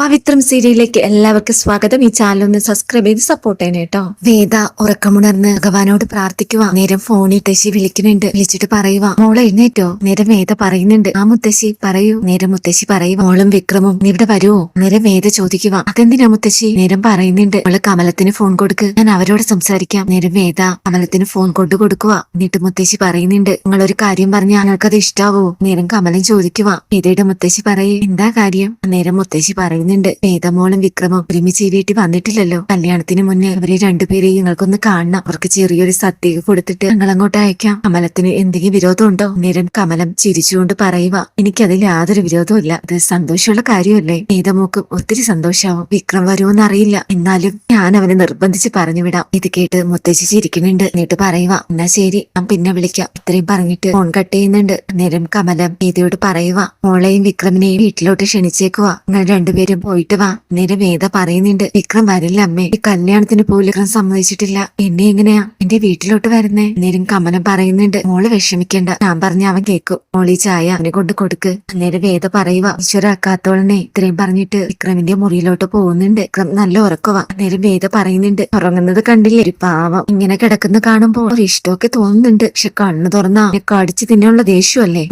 പവിത്രം സീരിയലിലേക്ക് എല്ലാവർക്കും സ്വാഗതം. ഈ ചാനൽ ഒന്ന് സബ്സ്ക്രൈബ് ചെയ്ത് സപ്പോർട്ട് ചെയ്യണേ കേട്ടോ വേദ ഉറക്കമുണർന്ന് ഭഗവാനോട് പ്രാർത്ഥിക്കുക നേരം ഫോണിൽ മുത്തശ്ശി വിളിക്കുന്നുണ്ട്. വിളിച്ചിട്ട് പറയുക മോളെ എഴുന്നേറ്റോ? നേരം വേദ പറയുന്നുണ്ട്. ആ മുത്തശ്ശി പറയൂ. നേരം മുത്തശ്ശി പറയുക മോളും വിക്രമും ഇവിടെ വരുമോ നേരം വേദ ചോദിക്കുക അതെന്തിനാ മുത്തശ്ശി? നേരം പറയുന്നുണ്ട്. മോളെ കമലത്തിന് ഫോൺ കൊടുക്ക്. ഞാൻ അവരോട് സംസാരിക്കാം. നേരം വേദ കമലത്തിന് ഫോൺ കൊണ്ടു കൊടുക്കുക എന്നിട്ട് മുത്തശ്ശി പറയുന്നുണ്ട്. നിങ്ങളൊരു കാര്യം പറഞ്ഞാൽ ഞങ്ങൾക്കത് ഇഷ്ടാവോ? നേരം കമലൻ ചോദിക്കുക വേദയുടെ മുത്തശ്ശി പറയേ. എന്താ കാര്യം? നേരം മുത്തശ്ശി പറയുന്നുണ്ട് വേദമോളും വിക്രമം ഒരുമിച്ച് ഈ വീട്ടിൽ വന്നിട്ടില്ലല്ലോ. കല്യാണത്തിന് മുന്നേ അവരെ രണ്ടുപേരെയും ഞങ്ങൾക്കൊന്ന് കാണണം. അവർക്ക് ചെറിയൊരു സദ്യ കൊടുത്തിട്ട് ഞങ്ങൾ അങ്ങോട്ട് അയക്കാം. കമലത്തിന് എന്തെങ്കിലും വിരോധമുണ്ടോ? നേരം കമലം ചിരിച്ചുകൊണ്ട് പറയുക എനിക്കതിൽ യാതൊരു വിരോധവും അത് സന്തോഷമുള്ള കാര്യമല്ലേ? വേദമോക്കും ഒത്തിരി സന്തോഷാവും. വിക്രം വരുമെന്ന് അറിയില്ല. എന്നാലും ഞാൻ അവനെ നിർബന്ധിച്ച് പറഞ്ഞു വിടാം. ഇത് കേട്ട് മുത്തശ്ശി ചിരിക്കുന്നുണ്ട്. എന്നിട്ട് പറയുക എന്നാ ശരി. ഞാൻ പിന്നെ വിളിക്കാം. ഇത്രയും പറഞ്ഞിട്ട് ഫോൺ കട്ട് ചെയ്യുന്നുണ്ട്. നേരം കമലം വേദയോട് പറയുക മോളെയും വിക്രമിനെയും വീട്ടിലോട്ട് ക്ഷണിച്ചേക്കുക നിങ്ങൾ രണ്ടുപേരും പോയിട്ട് വാ. നേരം വേദ പറയുന്നുണ്ട്. വിക്രം വരില്ല അമ്മേ. ഈ കല്യാണത്തിന് പോലും വിക്രം സമ്മതിച്ചിട്ടില്ല. എന്നെ എങ്ങനെയാ? എന്റെ വീട്ടിലോട്ട് വരുന്നേ? നേരം കമലം പറയുന്നുണ്ട്. മോൾ വിഷമിക്കണ്ട. ഞാൻ പറഞ്ഞ അവൻ കേക്കും. മോളി ചായ അവനെ കൊണ്ട് കൊടുക്ക്. നേരെ വേദ പറയുക ഈശ്വരാക്കാത്തോളനെ ഇത്രയും പറഞ്ഞിട്ട് വിക്രമിന്റെ മുറിയിലോട്ട് പോകുന്നുണ്ട്. വിക്രം നല്ല ഉറക്കവാ. നേരം വേദ പറയുന്നുണ്ട്. ഉറങ്ങുന്നത് കണ്ടില്ലേ? ഒരു പാവം. ഇങ്ങനെ കിടക്കുന്ന കാണുമ്പോൾ ഒരു ഇഷ്ടമൊക്കെ തോന്നുന്നുണ്ട്. പക്ഷെ കണ്ണു തുറന്നാ കടിച്ചു തിന്നുള്ള ദേഷ്യമല്ലേ?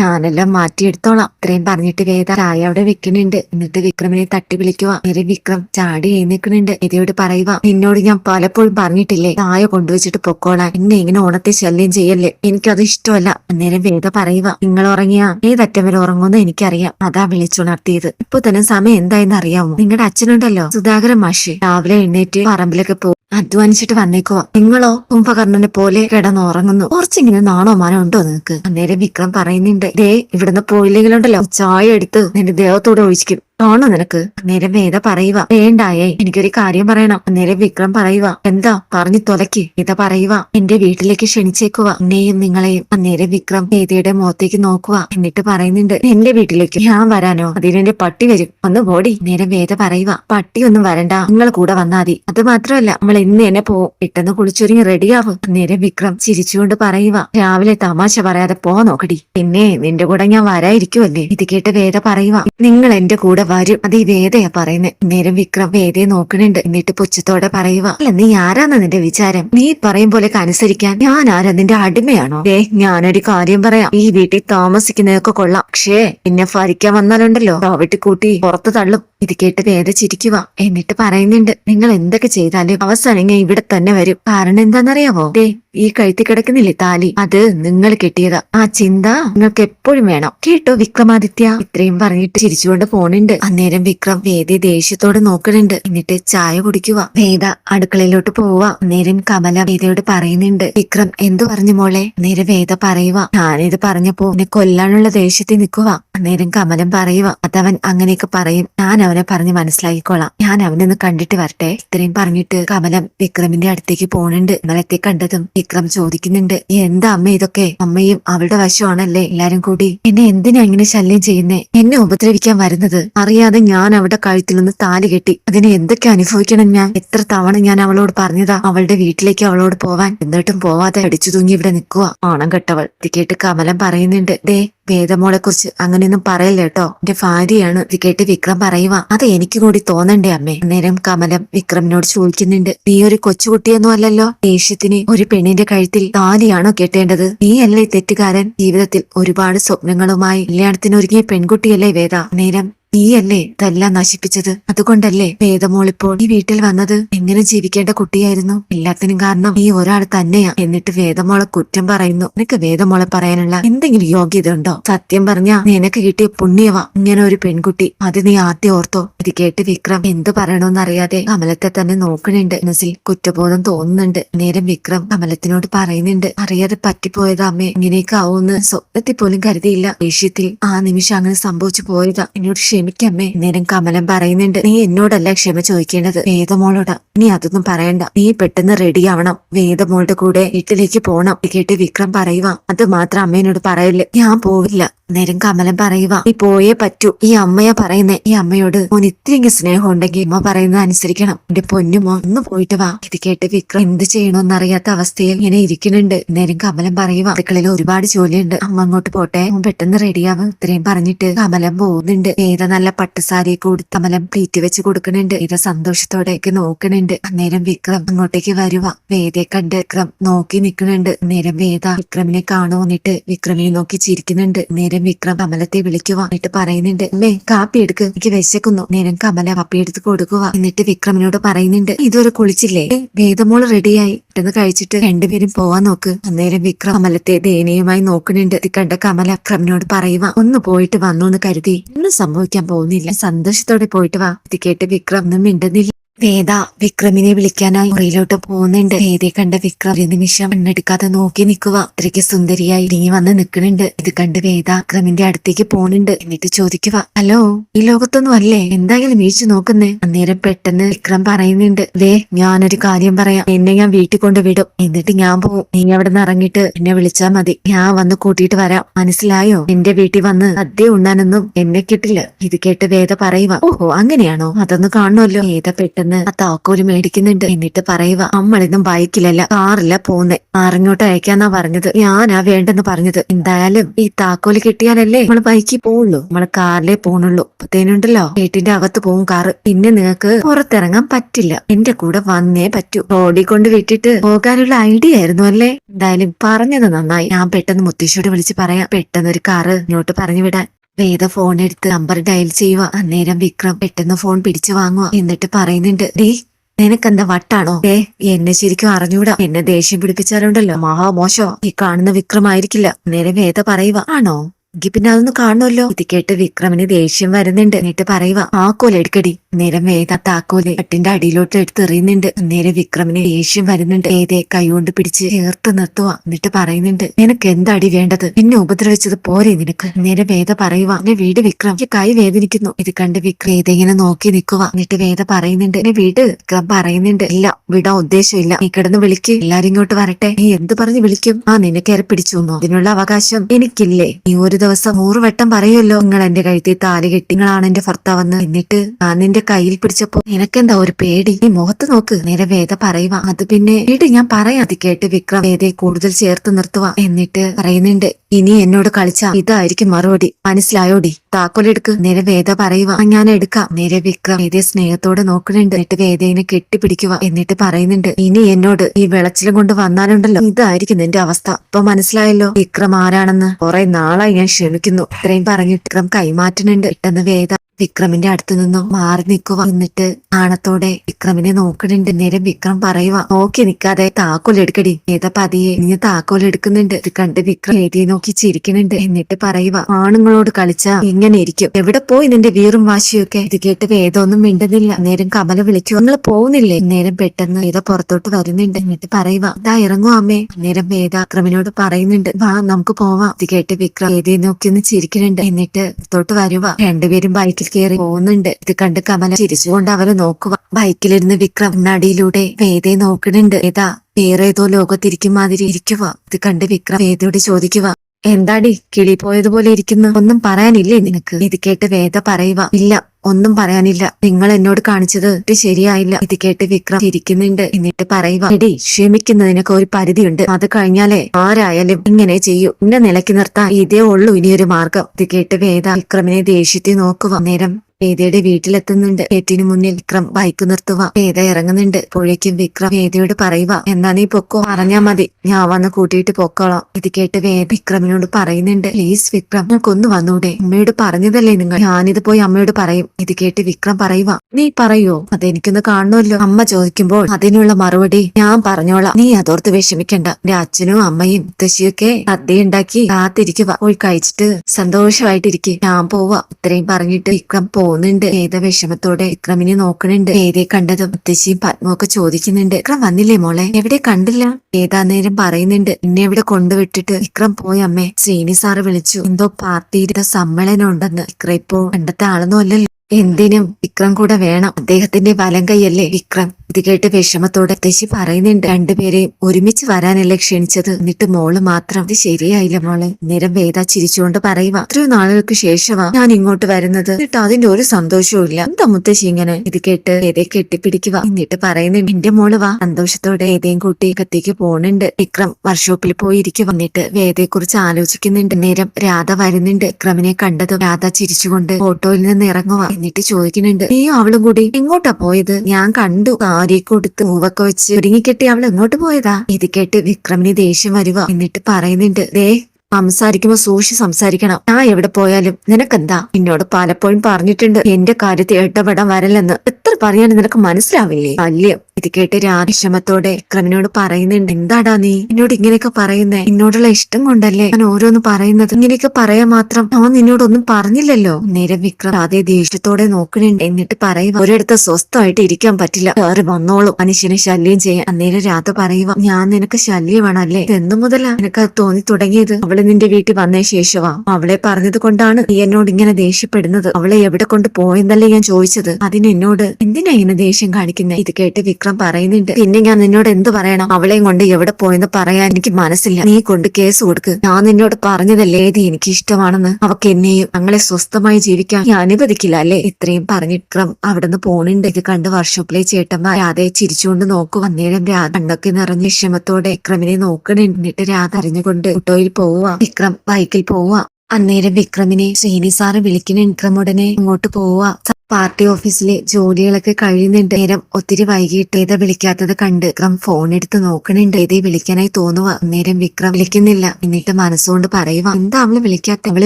ഞാനെല്ലാം മാറ്റിയെടുത്തോളാം. ഇത്രയും പറഞ്ഞിട്ട് വേദ ചായ അവിടെ വെക്കുന്നുണ്ട്. എന്നിട്ട് വിക്രമിനെ തട്ടി വിളിക്കുക നേരെ വിക്രം ചാടി എഴുന്നേക്കുന്നുണ്ട്. ഇതയോട് പറയുക നിന്നോട് ഞാൻ പലപ്പോഴും പറഞ്ഞിട്ടില്ലേ? ചായ കൊണ്ടുവച്ചിട്ട് പൊക്കോളാൻ. എന്നെ ഇങ്ങനെ ഓണത്തെ ശല്യം ചെയ്യല്ലേ? എനിക്കത് ഇഷ്ടമല്ല. അന്നേരം വേദ പറയുക നിങ്ങൾ ഉറങ്ങിയ? ഏതറ്റം വരെ ഉറങ്ങുമെന്ന് എനിക്കറിയാം. അതാ വിളിച്ചുണർത്തിയത് ഇപ്പൊ തന്നെ സമയം എന്തായെന്ന് അറിയാമോ? നിങ്ങളുടെ അച്ഛനുണ്ടല്ലോ സുധാകരൻ മാഷി. രാവിലെ എഴുന്നേറ്റ് പറമ്പിലൊക്കെ പോ അധ്വാനിച്ചിട്ട് വന്നേക്കുവാ. നിങ്ങളോ കുംഭകർണനെ പോലെ കിടന്നുറങ്ങുന്നു. കുറച്ചിങ്ങനെ നാണോ മാനോ ഉണ്ടോ നിങ്ങക്ക് അന്നേരം വിക്രം പറയുന്നുണ്ട് ദേ ഇവിടുന്ന് പോയില്ലെങ്കിലുണ്ടല്ലോ. ചായ എടുത്ത് നിന്റെ ദേഹത്തോടെ ഒഴിച്ചിക്കും. ആണോ നിനക്ക്? അന്നേരം വേദ പറയുക? വേണ്ടായേ എനിക്കൊരു കാര്യം പറയണം. അന്നേരം വിക്രം പറയുക. എന്താ? പറഞ്ഞു തുലക്ക്. ഇത പറയുക. എന്റെ വീട്ടിലേക്ക് ക്ഷണിച്ചേക്കുക. എന്നെയും നിങ്ങളെയും. അന്നേരം വിക്രം വേദയുടെ മുഖത്തേക്ക് നോക്കുക. എന്നിട്ട് പറയുന്നുണ്ട് എന്റെ വീട്ടിലേക്ക് ഞാൻ വരാനോ? അതിനെന്റെ പട്ടി വരും. ഒന്ന് പോടി നേരം വേദ പറയുക? പട്ടി ഒന്നും വരണ്ട. നിങ്ങൾ കൂടെ വന്നാ മതി. അത് മാത്രമല്ല നമ്മൾ ഇന്ന് തന്നെ പോവും. പെട്ടെന്ന് കുളിച്ചൊരുങ്ങി റെഡിയാവും. അന്നേരം വിക്രം ചിരിച്ചുകൊണ്ട് പറയുക രാവിലെ തമാശ പറയാതെ പോ നോക്കടി. പിന്നെ നിന്റെ കൂടെ ഞാൻ വരായിരിക്കുമല്ലേ ഇത് കേട്ട് വേദ പറയുക നിങ്ങൾ എന്റെ കൂടെ വരും അത് ഈ വേദയാ പറയുന്നത് നേരം വിക്രം വേദയെ നോക്കണുണ്ട് എന്നിട്ട് പുച്ഛത്തോടെ പറയുക അല്ല നീ ആരാന്ന് നിന്റെ വിചാരം? നീ പറയും പോലെ അനുസരിക്കാൻ ഞാൻ ആരാ? നിന്റെ അടിമയാണോ? ഏ ഞാനൊരു കാര്യം പറയാം. ഈ വീട്ടിൽ താമസിക്കുന്നതൊക്കെ കൊള്ളാം. പക്ഷേ എന്നെ ഭരിക്കാൻ വന്നാലുണ്ടല്ലോ. കൂട്ടി പുറത്ത് തള്ളും. ഇത് കേട്ട് വേദ ചിരിക്കുക എന്നിട്ട് പറയുന്നുണ്ട് നിങ്ങൾ എന്തൊക്കെ ചെയ്താലും അവസാനം ഞാൻ ഇവിടെ തന്നെ വരും. കാരണം എന്താണെന്നറിയാമോ ദേ ഈ കഴുത്തി കിടക്കുന്നില്ലേ താലി? അത് നിങ്ങൾ കെട്ടിയതാ. ആ ചിന്ത നിങ്ങൾക്ക് എപ്പോഴും വേണം. കേട്ടോ വിക്രമാദിത്യ. ഇത്രയും പറഞ്ഞിട്ട് ചിരിച്ചുകൊണ്ട് പോണുണ്ട്. അന്നേരം വിക്രം വേദി ദേഷ്യത്തോടെ നോക്കണുണ്ട് എന്നിട്ട് ചായ കുടിക്കുക. വേദ അടുക്കളയിലോട്ട് പോവുക. അന്നേരം കമല വേദയോട് പറയുന്നുണ്ട് വിക്രം എന്തു പറഞ്ഞു മോളെ? അന്നേരം വേദ പറയുക ഞാനിത് പറഞ്ഞപ്പോ എന്നെ കൊല്ലാനുള്ള ദേഷ്യത്തിൽ നിൽക്കുക. അന്നേരം കമലം പറയുക അതവൻ അങ്ങനെയൊക്കെ പറയും. ഞാൻ അവനെ പറഞ്ഞ് മനസ്സിലാക്കിക്കോളാം. ഞാൻ അവനൊന്ന് കണ്ടിട്ട് വരട്ടെ. ഇത്രയും പറഞ്ഞിട്ട് കമലം വിക്രമിന്റെ അടുത്തേക്ക് പോണുണ്ട്. ഇന്നലത്തെ കണ്ടതും വിക്രം ചോദിക്കുന്നുണ്ട് എന്താ അമ്മ ഇതൊക്കെ? അമ്മയും അവളുടെ വശമാണല്ലേ എല്ലാരും കൂടി? എന്നെ എന്തിനാ ഇങ്ങനെ ശല്യം ചെയ്യുന്നേ? എന്നെ ഉപദ്രവിക്കാൻ വരുന്നത്? അറിയാതെ ഞാൻ അവളുടെ കഴുത്തിൽ നിന്ന് താലി കെട്ടി. അതിനെ എന്തൊക്കെ അനുഭവിക്കണം ഞാൻ? എത്ര തവണ ഞാൻ അവളോട് പറഞ്ഞതാ? അവളുടെ വീട്ടിലേക്ക് അവളോട് പോവാൻ. എന്നിട്ടും പോവാതെ അടിച്ചു തൂങ്ങി ഇവിടെ നിൽക്കുക ആണം കെട്ടവൾ. ഇത് കേട്ട് കമലം പറയുന്നുണ്ട്. ദേ വേദമോളെ കുറിച്ച് അങ്ങനെയൊന്നും പറയല്ല കേട്ടോ എന്റെ ഭാര്യയാണ്. ഇത് കേട്ട് വിക്രം പറയുക അത് എനിക്ക് കൂടി തോന്നണ്ടേ അമ്മേ. അന്നേരം കമലം വിക്രമിനോട് ചോദിക്കുന്നുണ്ട്. നീ ഒരു കൊച്ചുകുട്ടിയൊന്നും അല്ലല്ലോ? ദേഷ്യത്തിന് ഒരു പെണ്ണിന്റെ കഴുത്തിൽ താലിയാണോ കെട്ടേണ്ടത്? നീ അല്ലേ തെറ്റുകാരൻ? ജീവിതത്തിൽ ഒരുപാട് സ്വപ്നങ്ങളുമായി കല്യാണത്തിന് ഒരുങ്ങിയ പെൺകുട്ടിയല്ലേ വേദ? നേരം നീയല്ലേ ഇതെല്ലാം നശിപ്പിച്ചത്. അതുകൊണ്ടല്ലേ വേദമോളിപ്പോൾ ഈ വീട്ടിൽ വന്നത്? എങ്ങനെ ജീവിക്കേണ്ട കുട്ടിയായിരുന്നു? എല്ലാത്തിനും കാരണം നീ ഒരാൾ തന്നെയാ എന്നിട്ട് വേദമോളെ കുറ്റം പറയുന്നു. നിനക്ക് വേദമോളെ പറയാനുള്ള എന്തെങ്കിലും യോഗ്യത ഉണ്ടോ സത്യം പറഞ്ഞ നിനക്ക് കിട്ടിയ പുണ്യവാ. ഇങ്ങനെ ഒരു പെൺകുട്ടി. അത് നീ ആദ്യം ഓർത്തോ. ഇത് കേട്ട് വിക്രം എന്ത് പറയണോന്നറിയാതെ കമലത്തെ തന്നെ നോക്കണുണ്ട്. മനസ്സിൽ കുറ്റബോധം തോന്നുന്നുണ്ട്. നേരം വിക്രം കമലത്തിനോട് പറയുന്നുണ്ട് അറിയാതെ പറ്റിപ്പോയതാ അമ്മ. ഇങ്ങനെയൊക്കെ ആവുമെന്ന് സ്വപ്നത്തിൽ പോലും കരുതിയില്ല. ദേഷ്യത്തിൽ ആ നിമിഷം അങ്ങനെ സംഭവിച്ചു പോയതാ. എന്നോട് ക്ഷമിക്കമ്മേ. നേരം കമലം പറയുന്നുണ്ട് നീ എന്നോടല്ല ക്ഷമ ചോദിക്കേണ്ടത്. വേദമോളോടാ. നീ അതൊന്നും പറയണ്ട. നീ പെട്ടെന്ന് റെഡി ആവണം. വേദമോളുടെ കൂടെ വീട്ടിലേക്ക് പോണം. കേട്ട് വിക്രം പറയുക അത് മാത്രം അമ്മേനോട് പറയില്ല. ഞാൻ പോവില്ല. നേരം കമലം പറയുക നീ പോയേ പറ്റൂ. ഈ അമ്മയാ പറയുന്നേ. ഈ അമ്മയോട് മോൻ ഇത്തിരിയെങ്കിലും സ്നേഹം ഉണ്ടെങ്കിൽ അമ്മ പറയുന്നത് അനുസരിക്കണം. എന്റെ പൊന്നുമോ ഒന്ന് പോയിട്ട് വാ. ഇത് കേട്ട് വിക്രം എന്ത് ചെയ്യണോന്ന് അറിയാത്ത അവസ്ഥയിൽ ഇങ്ങനെ ഇരിക്കുന്നുണ്ട്. നേരം കമലം പറയുക അടുക്കളയിൽ ഒരുപാട് ജോലിയുണ്ട്. അമ്മ അങ്ങോട്ട് പോട്ടെ. പെട്ടെന്ന് റെഡിയാവും ഇത്രയും പറഞ്ഞിട്ട് കമലം പോകുന്നുണ്ട്. ഏത നല്ല പട്ടുസാരി കൊടുത്ത് കമലം പ്ലീറ്റ് വെച്ച് കൊടുക്കുന്നുണ്ട്. ഇത് സന്തോഷത്തോടെയൊക്കെ നോക്കുന്നുണ്ട്. അന്നേരം വിക്രം അങ്ങോട്ടേക്ക് വരുക വേദയെ കണ്ട് വിക്രം നോക്കി നിൽക്കുന്നുണ്ട് നേരം വേദ വിക്രമിനെ കാണുവന്നിട്ട് വിക്രമിനെ നോക്കി ചിരിക്കുന്നുണ്ട്. നേരം വിക്രം കമലത്തെ വിളിക്കുക പറയുന്നുണ്ട് അമ്മേ കാപ്പി എടുക്ക്. എനിക്ക് വിശക്കുന്നു. നേരം കമല എടുത്ത് കൊടുക്കുക. എന്നിട്ട് വിക്രമിനോട് പറയുന്നുണ്ട് ഇതുവരെ കുളിച്ചില്ലേ? വേദമോൾ റെഡിയായി. പെട്ടെന്ന് കഴിച്ചിട്ട് രണ്ടുപേരും പോവാൻ നോക്ക്. അന്നേരം വിക്രം കമലത്തെ ദയനീയമായി നോക്കുന്നുണ്ട്. ഇത് കണ്ട കമല വിക്രമിനോട് പറയുക ഒന്ന് പോയിട്ട് വന്നു എന്ന് കരുതി. ഒന്നും സംഭവിക്കാൻ പോകുന്നില്ല. സന്തോഷത്തോടെ പോയിട്ട് വാ. ഇത് കേട്ട് വിക്രം ഒന്നും മിണ്ടുന്നില്ല. വേദ വിക്രമിനെ വിളിക്കാനായി മുറിയിലോട്ട് പോകുന്നുണ്ട്. വേദയെ കണ്ട വിക്രം ഒരു നിമിഷം കണ്ണെടുക്കാതെ നോക്കി നിൽക്കുക. അത്രയ്ക്ക് സുന്ദരിയായി ഇറങ്ങി വന്ന് നിൽക്കുന്നുണ്ട്. ഇത് കണ്ട് വേദ വിക്രമിന്റെ അടുത്തേക്ക് പോകുന്നുണ്ട്. എന്നിട്ട് ചോദിക്കുക ഹലോ ഈ ലോകത്തൊന്നും അല്ലേ? എന്തായാലും വീഴ്ച നോക്കുന്നേ? അന്നേരം പെട്ടെന്ന് വിക്രം പറയുന്നുണ്ട് ദേ ഞാനൊരു കാര്യം പറയാം. എന്നെ ഞാൻ വീട്ടിൽ കൊണ്ട് വിടും. എന്നിട്ട് ഞാൻ പോവും. നീ അവിടെ നിന്ന് ഇറങ്ങിയിട്ട് എന്നെ വിളിച്ചാൽ മതി. ഞാൻ വന്ന് കൂട്ടിയിട്ട് വരാം. മനസ്സിലായോ? എന്റെ വീട്ടിൽ വന്ന് സദ്യ ഉണ്ണാനൊന്നും എന്നെ കിട്ടില്ല. ഇത് കേട്ട് വേദ പറയുക ഓഹോ അങ്ങനെയാണോ? അതൊന്ന് കാണുമല്ലോ. വേദ പെട്ടെന്ന് ആ താക്കോൽ മേടിക്കുന്നുണ്ട്. എന്നിട്ട് പറയുക നമ്മളിന്നും ബൈക്കിലല്ല കാറില്ല പോന്നെ ആറിങ്ങോട്ട് അയക്കാന്നാ പറഞ്ഞത്? ഞാനാ വേണ്ടെന്ന് പറഞ്ഞത്. എന്തായാലും ഈ താക്കോൽ കിട്ടിയാലല്ലേ നമ്മൾ ബൈക്കിൽ പോവുള്ളൂ. നമ്മൾ കാറിലേ പോണുള്ളൂ. അപ്പത്തേനുണ്ടല്ലോ വീട്ടിന്റെ അകത്ത് പോകും കാറ്. പിന്നെ നിങ്ങക്ക് പുറത്തിറങ്ങാൻ പറ്റില്ല. എന്റെ കൂടെ വന്നേ പറ്റൂ. റോഡിൽ കൊണ്ട് വിട്ടിട്ട് പോകാനുള്ള ഐഡിയ ആയിരുന്നു അല്ലേ? എന്തായാലും പറഞ്ഞത് നന്നായി. ഞാൻ പെട്ടെന്ന് മുത്തശ്ശിയോട് വിളിച്ച് പറയാം. പെട്ടെന്ന് ഒരു കാറ് ഇങ്ങോട്ട് പറഞ്ഞു വിടാൻ. വേദ ഫോൺ എടുത്ത് നമ്പർ ഡയൽ ചെയ്യുക അന്നേരം വിക്രം പെട്ടെന്ന് ഫോൺ പിടിച്ചു വാങ്ങുക എന്നിട്ട് പറയുന്നുണ്ട് ഡേ നിനക്കെന്താ വട്ടാണോ? ഏ എന്നെ ശരിക്കും അറിഞ്ഞൂടാ. എന്നെ ദേഷ്യം പിടിപ്പിച്ചാലുണ്ടല്ലോ. മഹാമോശോ. ഈ കാണുന്ന വിക്രമായിരിക്കില്ല. നേരെ വേദ പറയുക ആണോ? എങ്കിൽ പിന്നെ അതൊന്ന് കാണുമല്ലോ? ഇത് കേട്ട് വിക്രമിന് ദേഷ്യം വരുന്നുണ്ട്. എന്നിട്ട് പറയുക താക്കോൽ എടുക്കടി. നേരം വേദ താക്കോൽ കട്ടിന്റെ അടിയിലോട്ട് എടുത്ത് എറിയുന്നുണ്ട്. നേരെ വിക്രമിന് ദേഷ്യം വരുന്നുണ്ട്. ഏതേ കൈകൊണ്ട് പിടിച്ച് ചേർത്ത് നിർത്തുക എന്നിട്ട് പറയുന്നുണ്ട് നിനക്ക് എന്താടി വേണ്ടത്? എന്നെ ഉപദ്രവിച്ചത് പോരെ നിനക്ക്? നേരെ വേദ പറയുക എന്റെ വീട് വിക്രം. എനിക്ക് കൈ വേദനിക്കുന്നു. ഇത് കണ്ട് വിക്രം ഏതെങ്ങനെ നോക്കി നിൽക്കുക എന്നിട്ട് വേദ പറയുന്നുണ്ട് എന്നെ വീട് വിക്രം പറയുന്നുണ്ട്. ഇല്ല വിടാൻ ഉദ്ദേശമില്ല. നീ കിടന്ന് വിളിക്ക്. എല്ലാരും ഇങ്ങോട്ട് വരട്ടെ. നീ എന്ത് പറഞ്ഞ് വിളിക്കും? ആ നിനക്കേറെ പിടിച്ചു അതിനുള്ള അവകാശം എനിക്കില്ലേ. നീ ഒരു ദിവസം നൂറ് വട്ടം പറയുമല്ലോ നിങ്ങൾ എന്റെ കഴുത്തിൽ താലി കെട്ടി നിങ്ങളാണ് എന്റെ ഭർത്താവെന്ന് എന്നിട്ട് ഞാൻ നിന്റെ കയ്യിൽ പിടിച്ചപ്പോ നിനക്കെന്താ ഒരു പേടി? നീ മുഖത്ത് നോക്ക് നേരെ വേദ പറയുക അത് പിന്നെ വീട് ഞാൻ പറയാം. അത് കേട്ട് വിക്രം വേദയെ കൂടുതൽ ചേർത്ത് നിർത്തുക എന്നിട്ട് പറയുന്നുണ്ട് ഇനി എന്നോട് കളിച്ച ഇതായിരിക്കും മറുപടി. മനസ്സിലായോടി? താക്കോലെടുക്ക് നേരെ വേദ പറയുക ഞാൻ എടുക്കാം നേരെ വിക്രം വേദയെ സ്നേഹത്തോടെ നോക്കുന്നുണ്ട്. എന്നിട്ട് വേദയിനെ കെട്ടിപ്പിടിക്കുക എന്നിട്ട് പറയുന്നുണ്ട് ഇനി എന്നോട് ഈ വെളച്ചിലും കൊണ്ട് വന്നാലുണ്ടല്ലോ. ഇതായിരിക്കും നിന്റെ അവസ്ഥ. ഇപ്പൊ മനസ്സിലായല്ലോ? വിക്രം ആരാണെന്ന്? കുറെ നാളായി ഞാൻ ക്ഷമിക്കുന്നു. ഇത്രയും പറഞ്ഞിട്ട് വിക്രം കൈമാറ്റുന്നുണ്ട് വേദ വിക്രമിന്റെ അടുത്ത് നിന്നും മാറി നിൽക്കുക എന്നിട്ട് നാണത്തോടെ വിക്രമിനെ നോക്കണുണ്ട് നേരം വിക്രം പറയുക നോക്കി നിൽക്കാതെ താക്കോൽ എടുക്കടി ഏത പതിയെ? ഇനി താക്കോൽ എടുക്കുന്നുണ്ട് ഇത് കണ്ട് വിക്രം എഴുതി നോക്കി ചിരിക്കുന്നുണ്ട്. എന്നിട്ട് പറയുക ആണുങ്ങളോട് കളിച്ച ഇങ്ങനെ ഇരിക്കും. എവിടെ പോയി നിന്റെ വീറും വാശിയൊക്കെ? ഇത് കേട്ട് വേദമൊന്നും മിണ്ടുന്നില്ല. നേരം കമല വിളിച്ചു നിങ്ങൾ പോകുന്നില്ലേ? നേരം പെട്ടെന്ന് വേദ പുറത്തോട്ട് വരുന്നുണ്ട്. എന്നിട്ട് പറയുക ഇതാ ഇറങ്ങും അമ്മേ. നേരം വേദ വിക്രമിനോട് പറയുന്നുണ്ട് വാ നമുക്ക് പോവാം. ഇത് കേട്ട് വിക്രം ഏതിയെ നോക്കി ഒന്ന് ചിരിക്കുന്നുണ്ട്. എന്നിട്ട് പുറത്തോട്ട് വരുക രണ്ടുപേരും ബൈക്കിൽ കയറി പോകുന്നുണ്ട്. ഇത് കണ്ട് കമല ചിരിച്ചുകൊണ്ട് അവരെ നോക്കുക. ബൈക്കിലിരുന്ന് വിക്രം നടിയിലൂടെ വേദയെ നോക്കുന്നുണ്ട്. ഏതാ വേറെ ഏതോ ലോകത്തിരിക്കും മാതിരി ഇരിക്കുക. ഇത് കണ്ട് വിക്രം വേദയോട് ചോദിക്കുക എന്താടി കിളി പോയതുപോലെ ഇരിക്കുന്നു? ഒന്നും പറയാനില്ലേ നിനക്ക്? ഇത് കേട്ട് വേദ പറയുക ഇല്ല ഒന്നും പറയാനില്ല. നിങ്ങൾ എന്നോട് കാണിച്ചത് ശരിയായില്ല. ഇത് കേട്ട് വിക്രം ചിരിക്കുന്നുണ്ട്. എന്നിട്ട് പറയുക എടി ക്ഷമിക്കുന്നതിനൊക്കെ ഒരു പരിധിയുണ്ട്. അത് കഴിഞ്ഞാലേ ആരായാലും ഇങ്ങനെ ചെയ്യൂ. എന്നെ നിലയ്ക്ക് നിർത്താൻ ഇതേ ഉള്ളൂ. ഇനിയൊരു മാർഗം. ഇത് കേട്ട് വേദ വിക്രമിനെ ദേഷ്യത്തിൽ നോക്കുക നേരം വേദയുടെ വീട്ടിലെത്തുന്നുണ്ട്. ഗേറ്റിനു മുന്നിൽ വിക്രം ബൈക്ക് നിർത്തുക വേദ ഇറങ്ങുന്നുണ്ട്. പുഴയ്ക്കും വിക്രം വേദയോട് പറയുക എന്നാ നീ പൊക്കോ? പറഞ്ഞാ മതി. ഞാൻ വന്ന് കൂട്ടിയിട്ട് പൊക്കോളാം. ഇത് കേട്ട് വേദ വിക്രമിനോട് പറയുന്നുണ്ട് പ്ലീസ് വിക്രം നിനക്കൊന്ന് വന്നൂടെ. അമ്മയോട് പറഞ്ഞതല്ലേ നിങ്ങൾ? ഞാനിത് പോയി അമ്മയോട് പറയും. ഇത് കേട്ട് വിക്രം പറയുക നീ പറയോ? അതെനിക്കൊന്ന് കാണണമല്ലോ. അമ്മ ചോദിക്കുമ്പോൾ അതിനുള്ള മറുപടി ഞാൻ പറഞ്ഞോളാം. നീ അതോർത്ത് വിഷമിക്കണ്ട. എന്റെ അച്ഛനും അമ്മയും മുത്തശ്ശിയൊക്കെ സദ്യ ഉണ്ടാക്കി കാത്തിരിക്കുക പോയി കഴിച്ചിട്ട് സന്തോഷമായിട്ടിരിക്കും. ഞാൻ പോവാ. ഇത്രയും പറഞ്ഞിട്ട് വിക്രം പോകുന്നുണ്ട് ഏത വിഷമത്തോടെ വിക്രമിനെ നോക്കണുണ്ട് ഏതേ കണ്ടത് മുത്തശ്ശിയും പത്മൊക്കെ ചോദിക്കുന്നുണ്ട്. വിക്രം വന്നില്ലേ മോളെ? എവിടെ കണ്ടില്ല? ഏതാ നേരം പറയുന്നുണ്ട്. എന്നെ ഇവിടെ കൊണ്ടുവിട്ടിട്ട് വിക്രം പോയി അമ്മേ. ശ്രീനി സാറ് വിളിച്ചു. എന്തോ പാർട്ടിയുടെ സമ്മേളനം ഉണ്ടെന്ന്. വിക്രം ഇപ്പോ പണ്ടത്തെ ആളൊന്നും അല്ലല്ലോ. എന്തിനും വിക്രം കൂടെ വേണം. അദ്ദേഹത്തിന്റെ വലം കൈയല്ലേ വിക്രം? ഇത് കേട്ട് വിഷമത്തോടെ തശി പറയുന്നുണ്ട് രണ്ടുപേരെയും ഒരുമിച്ച് വരാനല്ലേ ക്ഷണിച്ചത്? എന്നിട്ട് മോൾ മാത്രം ഇത് ശരിയായില്ല മോളെ. നേരം വേദ ചിരിച്ചുകൊണ്ട് പറയുക ഇത്രയും നാളുകൾക്ക് ശേഷമാ ഞാൻ ഇങ്ങോട്ട് വരുന്നത്? എന്നിട്ട് അതിന്റെ ഒരു സന്തോഷവും ഇല്ല. എന്താ മുത്തശ്ശി ഇങ്ങനെ? ഇത് കേട്ട് ഏതേ കെട്ടിപ്പിടിക്കുക എന്നിട്ട് പറയുന്നു എന്റെ മോൾ വാ. സന്തോഷത്തോടെ ഏതേയും കൂട്ടി കത്തേക്ക് പോണുണ്ട്. വിക്രം വർക്ക്ഷോപ്പിൽ പോയിരിക്കുക വന്നിട്ട് വേദയെ കുറിച്ച് ആലോചിക്കുന്നുണ്ട്. നേരം രാധ വരുന്നുണ്ട്. വിക്രമിനെ കണ്ടതും രാധ ചിരിച്ചുകൊണ്ട് ഓട്ടോയിൽ നിന്ന് ഇറങ്ങുക എന്നിട്ട് ചോദിക്കുന്നുണ്ട്. നീ അവളും കൂടി എങ്ങോട്ടാ പോയത്? ഞാൻ കണ്ടു. കാര്യ കൊടുത്ത് മൂവൊക്കെ വെച്ച് ഒരുങ്ങിക്കെട്ടി അവൾ എങ്ങോട്ട് പോയതാ? ഇത് കേട്ട് വിക്രമിന് ദേഷ്യം വരുക എന്നിട്ട് പറയുന്നുണ്ട്. ദേ സംസാരിക്കുമ്പോ സൂക്ഷി സംസാരിക്കണം. ഞാൻ എവിടെ പോയാലും നിനക്കെന്താ? എന്നോട് പലപ്പോഴും പറഞ്ഞിട്ടുണ്ട്. എന്റെ കാര്യത്തിൽ ഇടപെടാൻ വരല്ലെന്ന്. എത്ര പറയാനും നിനക്ക് മനസ്സിലാവില്ലേ? ശല്യം ഇത് കേട്ട് രാധിക്ഷമത്തോടെ വിക്രമിനോട് പറയുന്നുണ്ട് എന്താടാ നീ? എന്നോട് ഇങ്ങനെയൊക്കെ പറയുന്നേ? എന്നോടുള്ള ഇഷ്ടം കൊണ്ടല്ലേ ഞാൻ ഓരോന്ന് പറയുന്നത്? ഇങ്ങനെയൊക്കെ പറയാൻ മാത്രം അവൻ നിന്നോടൊന്നും പറഞ്ഞില്ലല്ലോ? നേരെ വിക്രം അതെ ദേഷ്യത്തോടെ നോക്കണുണ്ട് എന്നിട്ട് പറയുക ഒരിടത്ത് സ്വസ്ഥമായിട്ട് ഇരിക്കാൻ പറ്റില്ല. കയറി വന്നോളൂ. മനുഷ്യനെ ശല്യം ചെയ്യാൻ. അന്നേരം രാധ പറയുക ഞാൻ നിനക്ക് ശല്യമാണല്ലേ എന്നു മുതലാ? നിനക്ക് തോന്നി തുടങ്ങിയത്? അവൾ നിന്റെ വീട്ടിൽ വന്ന ശേഷവാ? അവളെ പറഞ്ഞത് കൊണ്ടാണ് നീ എന്നോട് ഇങ്ങനെ ദേഷ്യപ്പെടുന്നത്? അവളെ എവിടെ കൊണ്ട് പോയെന്നല്ലേ ഞാൻ ചോദിച്ചത്? അതിനെന്നോട് എന്തിനാ ഇങ്ങനെ ദേഷ്യം കാണിക്കുന്നത് ഇത് കേട്ട് വിക്രം പറയുന്നുണ്ട്. പിന്നെ ഞാൻ നിന്നോട് എന്ത് പറയണം? അവളെയും കൊണ്ട് എവിടെ പോയെന്ന് പറയാൻ എനിക്ക് മനസ്സില്ല. നീ കൊണ്ട് കേസ് കൊടുക്ക്. ഞാൻ നിന്നോട് പറഞ്ഞതല്ലേ ഇത് എനിക്ക് ഇഷ്ടമാണെന്ന് അവക്ക് എന്നെയും ഞങ്ങളെ സ്വസ്ഥമായി ജീവിക്കാൻ ഞാൻ അനുവദിക്കില്ല അല്ലേ? ഇത്രയും പറഞ്ഞിട്ടും അവിടുന്ന് പോണുണ്ട്. ഇത് കണ്ട് വർഷോപ്പിലെ ചേട്ടന്മാർ രാധയെ ചിരിച്ചുകൊണ്ട് നോക്കും. അന്നേരം രാധ കണ്ണൊക്കെ നിറഞ്ഞ വിഷമത്തോടെ വിക്രമിനെ നോക്കണുണ്ട് എന്നിട്ട് രാധ അറിഞ്ഞുകൊണ്ട് ഓട്ടോയിൽ പോവുക വിക്രം ബൈക്കിൽ പോവുക അന്നേരം വിക്രമിനെ ശ്രീനി സാറ് വിളിക്കുന്ന വിക്രം ഉടനെ ഇങ്ങോട്ട് പോവുക പാർട്ടി ഓഫീസിലെ ജോലികളൊക്കെ കഴിയുന്നുണ്ട് നേരം ഒത്തിരി വൈകിട്ട് ഏതാ വിളിക്കാത്തത് കണ്ട് വിക്രം ഫോൺ എടുത്ത് നോക്കണുണ്ട്. ഏതേ വിളിക്കാനായി തോന്നുക നേരം വിക്രം വിളിക്കുന്നില്ല. എന്നിട്ട് മനസ്സുകൊണ്ട് പറയുക എന്താ അവൾ വിളിക്കാത്ത? അവൾ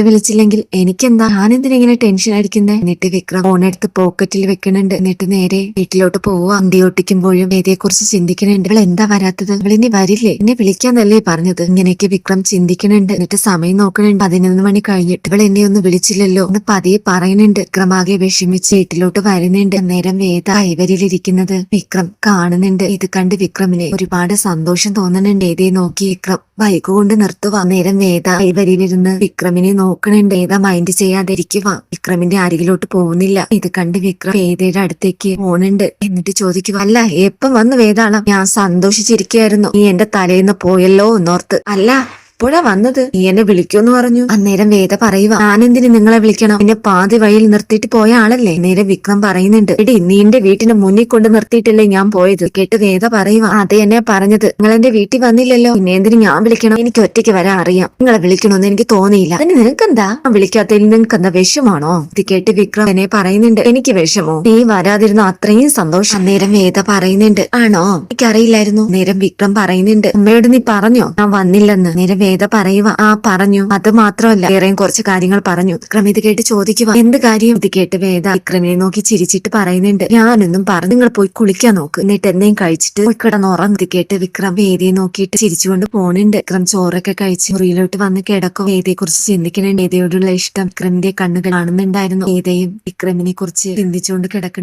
വിളിച്ചില്ലെങ്കിൽ എനിക്കെന്താ? ഞാൻ ഇങ്ങനെ ടെൻഷൻ അടിക്കുന്നത് എന്നിട്ട് വിക്രം ഫോൺ എടുത്ത് പോക്കറ്റിൽ വെക്കണുണ്ട്. എന്നിട്ട് നേരെ വീട്ടിലോട്ട് പോവുക അന്തിയോട്ടിക്കുമ്പോഴും ഏതയെ കുറിച്ച് ചിന്തിക്കണുണ്ട്. അവൾ എന്താ വരാത്തത്? അവൾ ഇനി വരില്ലേ? എന്നെ വിളിക്കാന്നല്ലേ പറഞ്ഞത്? ഇങ്ങനെയൊക്കെ വിക്രം ചിന്തിക്കണുണ്ട്. എന്നിട്ട് സമയം നോക്കണുണ്ട്. പതിനൊന്ന് മണി കഴിഞ്ഞിട്ട് ഇവൾ എന്നെ ഒന്ന് വിളിച്ചില്ലല്ലോ എന്ന് പതിയെ പറയുന്നുണ്ട്. വിക്രമാകെ വിഷമിച്ച് വീട്ടിലോട്ട് വരുന്നുണ്ട്. അന്നേരം വേദ ഇവരിലിരിക്കുന്നത് വിക്രം കാണുന്നുണ്ട്. ഇത് കണ്ട് വിക്രമിന് ഒരുപാട് സന്തോഷം തോന്നുന്നുണ്ട്. ഏതേ നോക്കി വിക്രം. ബൈക്ക് കൊണ്ട് നിർത്തുക അന്നേരം വേദ കൈവരിയിലിരുന്ന് വിക്രമിനെ നോക്കണുണ്ട് വേദ മൈൻഡ് ചെയ്യാതിരിക്കുക വിക്രമിന്റെ അരികിലോട്ട് പോകുന്നില്ല. ഇത് കണ്ട് വിക്രം വേദയുടെ അടുത്തേക്ക് പോണുണ്ട് എന്നിട്ട് ചോദിക്കുക അല്ല എപ്പം വന്ന് വേദാണ് ഞാൻ സന്തോഷിച്ചിരിക്കുകയായിരുന്നു നീ എന്റെ തലേന്ന് പോയല്ലോ എന്നോർത്ത്. അല്ല എപ്പോഴാ വന്നത്? നീ എന്നെ വിളിക്കുമെന്ന് പറഞ്ഞു. അന്നേരം വേദ പറയുക ഞാനെന്തിന് നിങ്ങളെ വിളിക്കണം? എന്നെ പാതി വഴിയിൽ നിർത്തിയിട്ട് പോയ ആളല്ലേ? നേരെ വിക്രം പറയുന്നുണ്ട് എടി നീ എന്റെ വീട്ടിന് മുന്നിൽ കൊണ്ട് നിർത്തിയിട്ടല്ലേ ഞാൻ പോയത്? കേട്ട് വേദ പറയുക അതെ എന്നെ പറഞ്ഞത്. നിങ്ങൾ എന്റെ വീട്ടിൽ വന്നില്ലല്ലോ. പിന്നെ എന്തിനു ഞാൻ വിളിക്കണം? എനിക്ക് ഒറ്റയ്ക്ക് വരാൻ അറിയാം. നിങ്ങളെ വിളിക്കണമെന്ന് എനിക്ക് തോന്നിയില്ല. അതിന് നിനക്കെന്താ? വിളിക്കാത്തതിൽ നിനക്ക് എന്താ വിഷമാണോ ഇത് കേട്ട് വിക്രം എന്നെ പറയുന്നുണ്ട് എനിക്ക് വിഷമോ. നീ വരാതിരുന്ന അത്രയും സന്തോഷം. അന്നേരം വേദ പറയുന്നുണ്ട് ആണോ? എനിക്കറിയില്ലായിരുന്നു. നേരം വിക്രം പറയുന്നുണ്ട് അമ്മയോട് നീ പറഞ്ഞോ? ഞാൻ വന്നില്ലെന്ന്. നേരം വേദ പറയുക ആ പറഞ്ഞു. അത് മാത്രമല്ല വേറെയും കുറച്ച് കാര്യങ്ങൾ പറഞ്ഞു. വിക്രം ഇത് കേട്ട് ചോദിക്കുക എന്ത് കാര്യം? ഇത് കേട്ട് വേദ വിക്രമിനെ നോക്കി ചിരിച്ചിട്ട് പറയുന്നുണ്ട്. ഞാനൊന്നും പറഞ്ഞു. നിങ്ങൾ പോയി കുളിക്കാൻ നോക്ക്. എന്നിട്ട് എന്തെങ്കിലും കഴിച്ചിട്ട് പോയി കിടന്നുറങ്ങും. ഇത് കേട്ട് വിക്രം വേദിയെ നോക്കിയിട്ട് ചിരിച്ചുകൊണ്ട് പോണുണ്ട്. വിക്രം ചോറൊക്കെ കഴിച്ച് മുറിയിലോട്ട് വന്ന് കിടക്കും. വേദിയെ കുറിച്ച് ചിന്തിക്കുന്നുണ്ട്. വേദയോടുള്ള ഇഷ്ടം വിക്രമിന്റെ കണ്ണുകൾ കാണുന്നുണ്ടായിരുന്നു. വേദയും വിക്രമിനെ കുറിച്ച് ചിന്തിച്ചുകൊണ്ട് കിടക്കുന്നു.